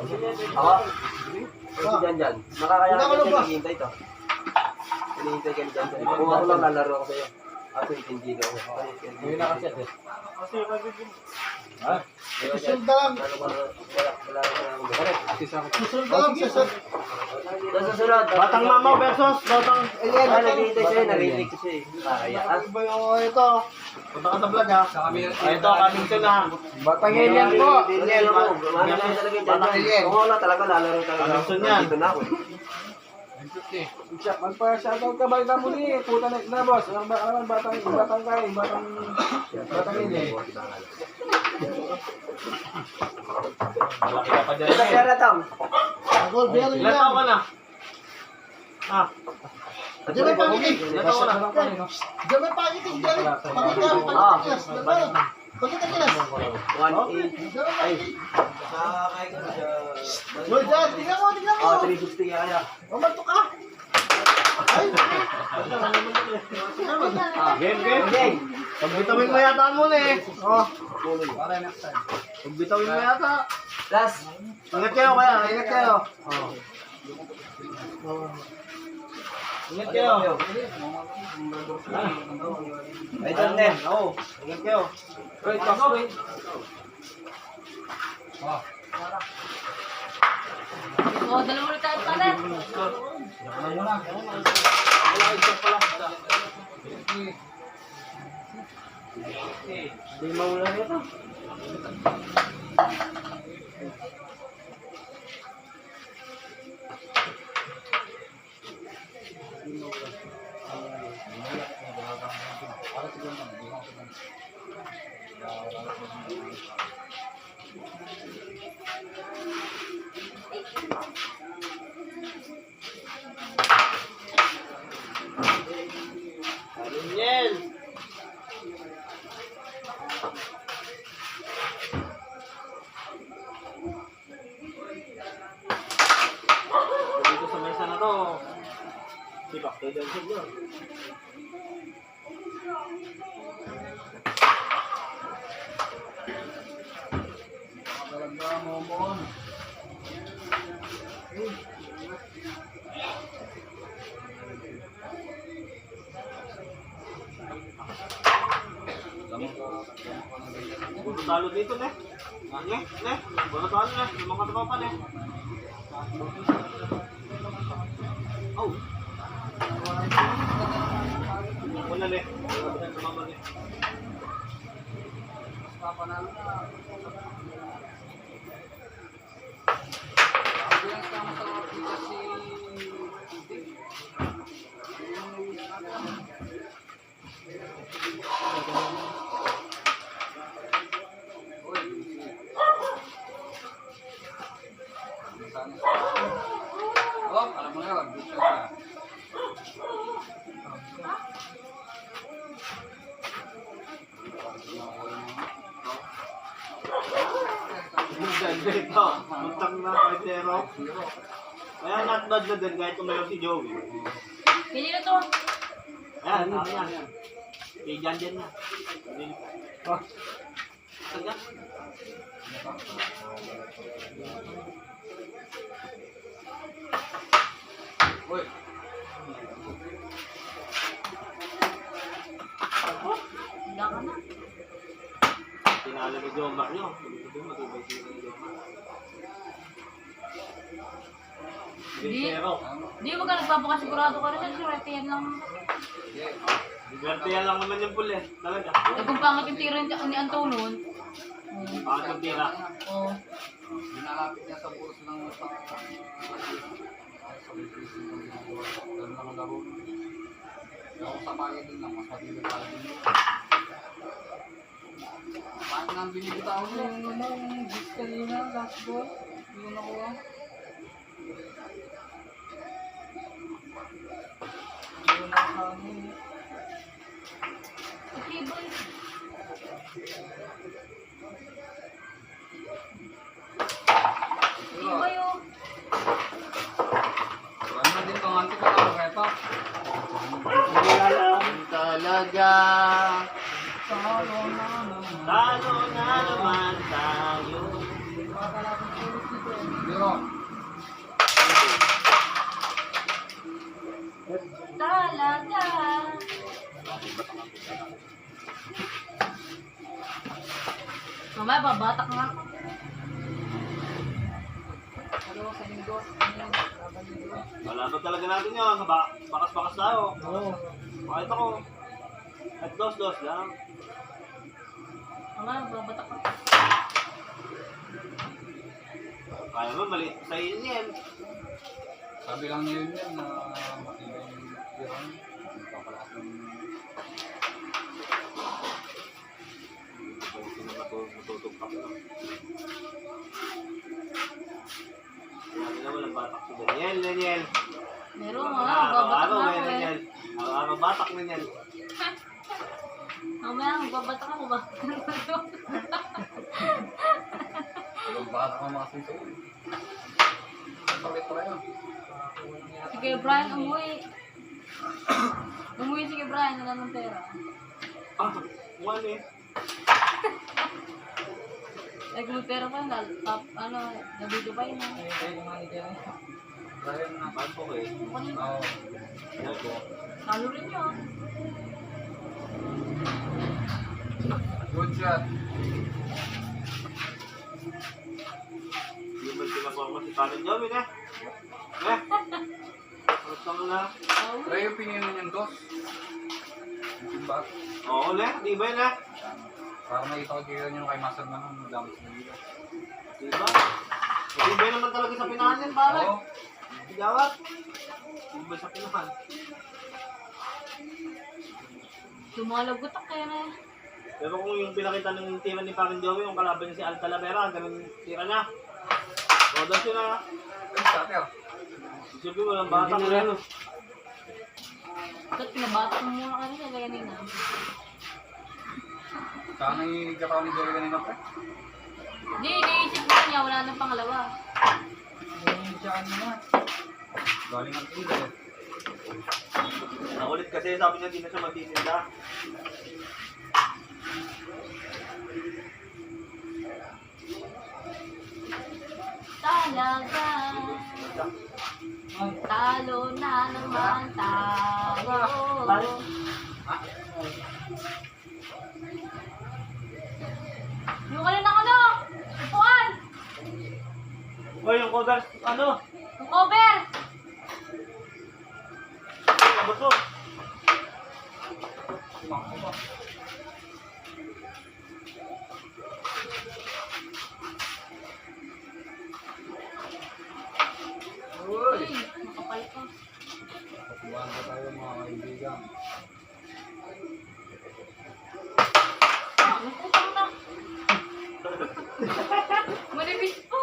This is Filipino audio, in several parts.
Ako? Kasi dyan dyan. Makakaya ka lumabas. hinihintay to. Hinihintay ka dyan dyan. Kung ako lang lalaro ako sa'yo. Ako ka ako. Hindi na kasi eh. Susunod na lang. Susunod na lang. Batang mama versus batang Ayan, Ah, naghihintay sa'yo. Narinig ko siya eh. Kaya. Ano ba yung ito? Punta ka sa vlog ha. Ay, ito, coming soon ha. Batang alien po. Ano na talaga dyan Batang alien. Kung wala talaga lalaro talaga. Ako. gusto niyan? Dito na ako. Siya, magpa-shoutout ka ba mo ni Puta na, na boss. Ang ba- ang batang, batang kay, batang, batang alien. Malaki ka pa dyan. Ito pera tang. Agol, bearing Ilan taon ka lang. na? Ah, Diyan may pakitig. ka na? Diyan may pakitig. Diyan may pakitig. Pakitig. Diyan Pakitig kilas. One eight. Diyan may pakitig. Sa kay ko siya. Boy, dyan. Tingnan mo, tingnan mo. Oh, 360 kaya. Mamanto ka. Ay. Ah, Game, game. Pagbitawin mo yata mo na eh. Oh, Tuloy. pagbitawin mo yata. Last. Ingat kayo kaya, ingat kayo. Oh. Ingat kayo. Ay, doon din. Oo, ingat kayo. Wait, pass, wait. Oh, dalawa ulit tayo pala. Hindi maula nito. Daniel. Buto talo dito, ne? Ne? Ne? Buto talo, ne? Yung mga? Oh! Wala, tumama, ne? Ganda Not-nod na din kahit tumayo si Joey. Kanina to. Ayan, tama yan. Kay Jan Jan na. Oh. Taga. Handa ka na. Tinalo ni Jomar. Ito matubay sila ni Jomar. Di. Zero. Di ba ka nagpapakasigurado ka rin? Surete yan lang. Swerte yan lang naman yung puli. Talaga. Eh kung pangit yung tira ni Antonon. Bakit yung tira? Oh. Dinalapit niya sa puros ng sa sa bagay din lang, mas mabilis para din yun. Bakit nang binibitaw mo yung ano, yung disc kanina, last ball? Hindi ko nakuha. Talaga. Talo na naman. Talo na naman tayo. Hindi pa kalapit ulit dito Zero. Talaga. Mamaya, babatak nga. Ano sa linggo? Wala ba talaga natin yun? Ba- Bakas-bakas tayo. Oo. Bakit ako? At dos-dos lang. Mamaya, babatak nga. Kaya mo, maliit sa iyo yan. Sabi lang niya yun yan na matibay yung Sino matutugpak lang. Sabi naman ang batak si Daniel, Daniel. Meron Ah, nga, babatak Araw-araw nga may ako eh. Araw-araw batak na yan. Mamaya, magbabatak ako ba? Walang bata ka mga sito. Ang sakit pa. Sige, Brian, umuwi. umuwi sige, Brian, wala ng pera. Ah, one eh. Eh, kung pera pa, lal, pap, ano, nabito pa yun. ah. Brian na. Paano po eh? Kanina, Oo. Yan po. talo rin yun. Good shot. Hindi man pinaporma si Parin Jomin eh. Eh? Gusto mo na? Pero yung pininom niyang dos. Yung? Oo, le. Di ba eh? Para makita ko kaya niyo kay Master man ang gamit sa nila. Di ba? Di ba naman talaga sa pinahan yan, pare? Oo. Gawat. Di ba sa pinahan? Lumalagot ako kaya na eh. Pero kung yung pinakita ng tira ni Parin Joey, yung kalaban niya si Al Talavera, ganun tira niya. Rodas yun ah. Ay, starter. Isipin mo, walang bata ko yan. Ba't pinabatak mo muna kanina, kaya nina. Sana yung katawan ni Jerry kanina pa. Hindi, iniisip ko niya, wala nang pangalawa. Yung siya kanina. Galing ang tila eh. Nakulit kasi sabi niya di na siya magtitinda. Talaga. Talo na naman tayo. Yung kanina ano? Upuan! O yung cover, ano? Yung cover! Abot mo. Uy! Uy, makapal ka. Patubuhan ko tayo mga kaibigan. Ang putang na. Manipis pa.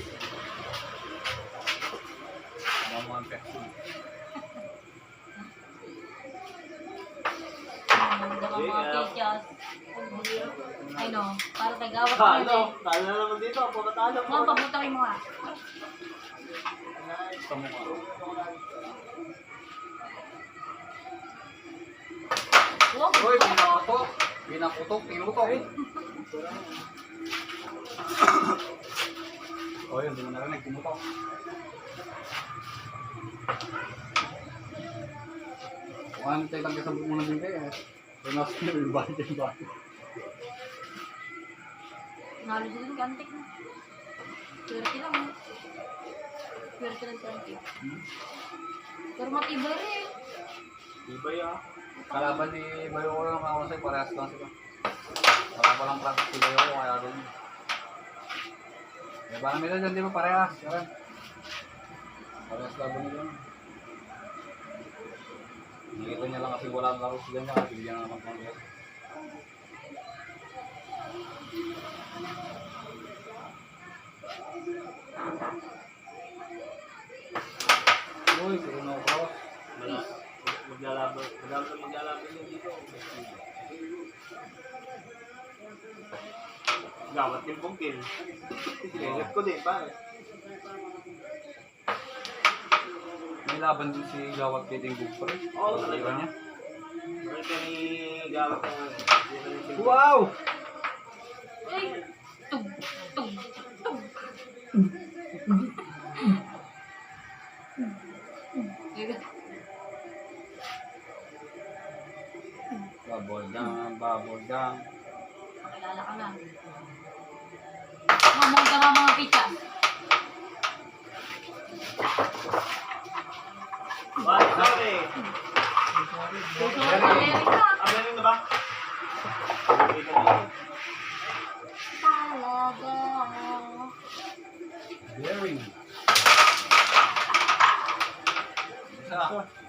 Talo. Talo na naman dito. Puro talo. Mga pabutakin mo nga. Sa mukha. Uy, pinakutok. Pinakutok, pinutok. Oh, yun, di mo narinig, pumutok. Kung ano tayo lang kasabot mo na din kayo eh. Pinas nyo, yung balik yung balik. Nalo sila ng kantik na. Swerte lang. eh. Swerte lang kantik. Pero matibay rin. Ibay ah. Kalaban ni Bayo ko lang ako sa'yo, parehas lang sila. Wala ko lang practice si Bayo ko, kaya rin. May parang nila dyan, di ba parehas? Yan. Parehas laban nila. Nakita niya lang kasi wala laro sila niya, kasi bigyan naman ng mga Uy, si Uno Cross. Wala. Maglalaban. Maglalaban maglalaban yun dito. Gawat yung bungkil. Sinigit ko din, pare. May laban din si Gawat kay Tingbog pa rin. Oo, talaga. Ano ni gawat ng... Wow! Tug! Tug! Tug! Babol dang, babol dang. Makilala ka na. Mamong ka mga pichas. What? Sorry. Amerika. Ah, meron na ba? Okay ka dito. Talaga. Very. Isa.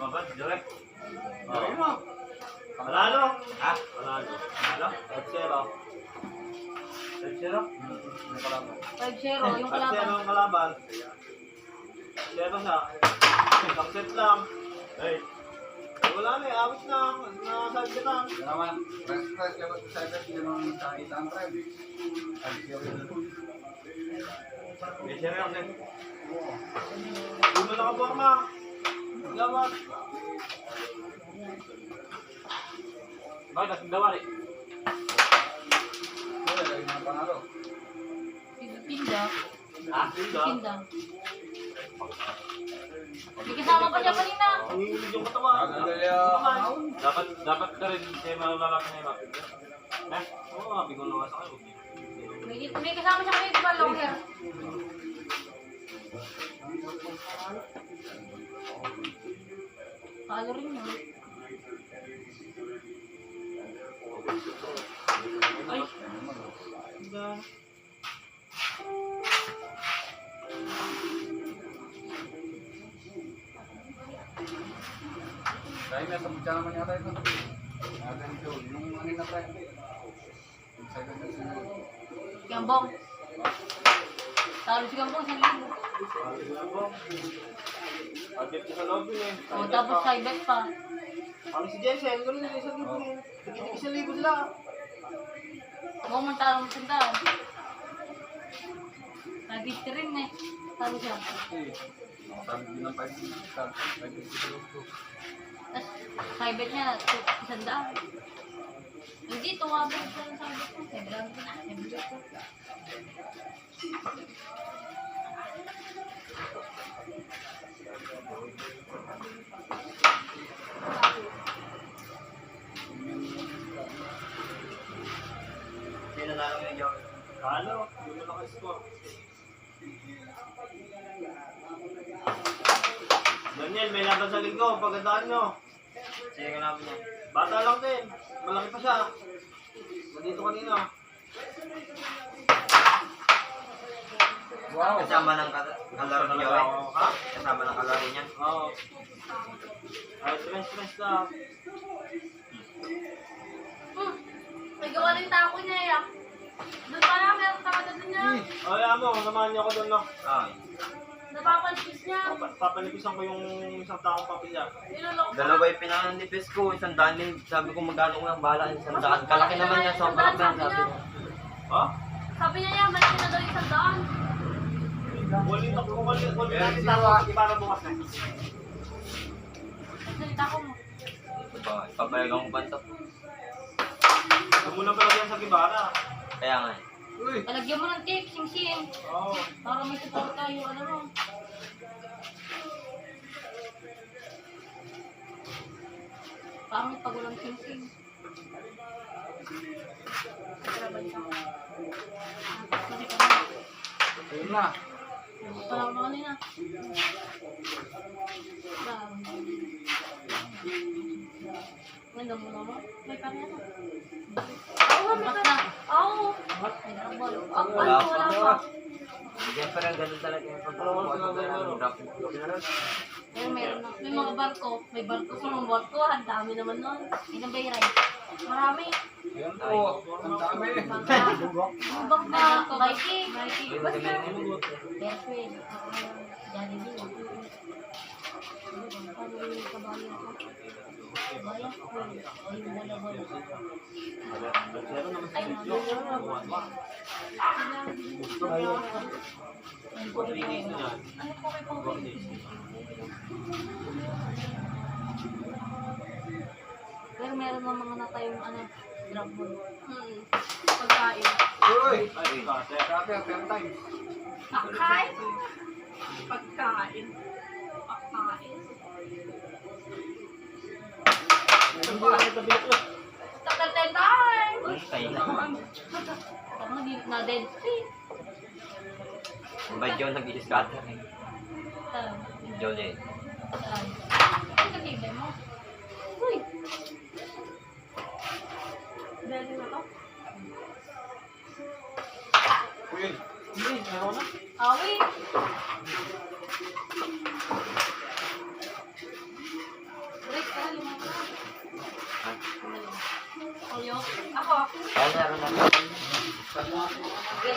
Babat, direct. Gawin mo. Panalo? Ha? Panalo. Panalo? At zero. At zero? 5-0 yung kalaban. ang kalaban. Zero siya. Isang set lang. Hey. Eh, wala na eh. Awit na. Yan naman. Press, press. Gawat sa side. Hindi naman nakita ang red. Ay, siya rin. May zero lang din. Hindi mo nakaporma. Gawat. Bakit natin dawa rin? Wala, lagi mga panalo. Tinda. Ha? Tinda? Tinda. May kasama pa siya kanina. Yung yung Dapat, dapat ka rin siya malalaki na yung Eh? Oo nga, bigong naman sa kayo. May, may kasama siya kanina, di ba? Long hair. Palo rin yun. Ay, Dahil nasa mutya naman yata ito. Natin ito. Yung ano na try. Inside na siya. Gambong. Talo si Gambong sa libo. Pagkat ko sa lobby eh. O, tapos side bet pa. Ano si Jensen? Ganun yung isang libo eh. Tigitig isang libo sila. Huwag mong talo mo rin eh. Talo siya. Eh, nakasabi din ng 5 minutes. 5 minutes. Tapos, bet niya, isang daan. Hindi, tuwabog sa side bet mo. Sabi lang ko na, sabi ko. Sino na lang yung? Halo, yun na naka-score. Daniel, may laban sa linggo. Pagandaan nyo. Sige ka namin yan. Bata lang din. Malaki pa siya. Nandito kanina. Wow! Kasama ng ka- kalaro niya, eh. Ha? Kasama ng kalaro niya. Oo. Ay, stress-stress na. Hmm, may gawa rin tako niya eh. Doon pa lang, meron taka doon niya. Ay, amo, samahan niyo ako doon, no? Ay. Napapalpis niya. Papa- Papalipisan ko yung isang taong papilya. Niloloko. Dalawa yung pinanipis ko, isang daan din. Sabi ko magkano ko ng bala, isang daan. Kalaki naman niya, sobrang lang sabi ko. Ha? Sabi niya yan, malaki na daw yung isang daan. Ulit ako, ulit, ulit natin tawa. Para bukas na. Nagsalita ko mo. Diba, ipapayagan ko banta. Muna pala yan sa Gibara. Kaya nga eh. Talagyan mo ng tape, sing-sing. Oo. Para may support tayo, ano mo. Pangit pag walang sing-sing. Ayun na! Wala ko na kanina. Wala. Ganda mo naman. May kanya na. Oo, may kanya. Oo. May drabol. Ang Wala ano, pa. Siyempre, ganun talaga yung pagkakuha sa drop. Pero meron na. May mga barko. May barko sa mga barko. Ang dami naman nun. Ilang bay ride? Marami. Yan po. Ang dami. Bak na. Viking. Viking. Basta. Airplane. Jollibee. Paano yung kabayan ko? Pero meron ng mga natayong ano, drug. Hmm. Pagkain. Uy! Ay, kasi. Grabe, 10 times. Pagkain. Pagkain. Pagkain. Takal ten time! Kaya na. Dead free. Ba John nag-i-scatter eh. Talang. John eh. Ang katibay mo. Uy! Dali na to. Uy! Hindi, meron na. Awi! Ano yun?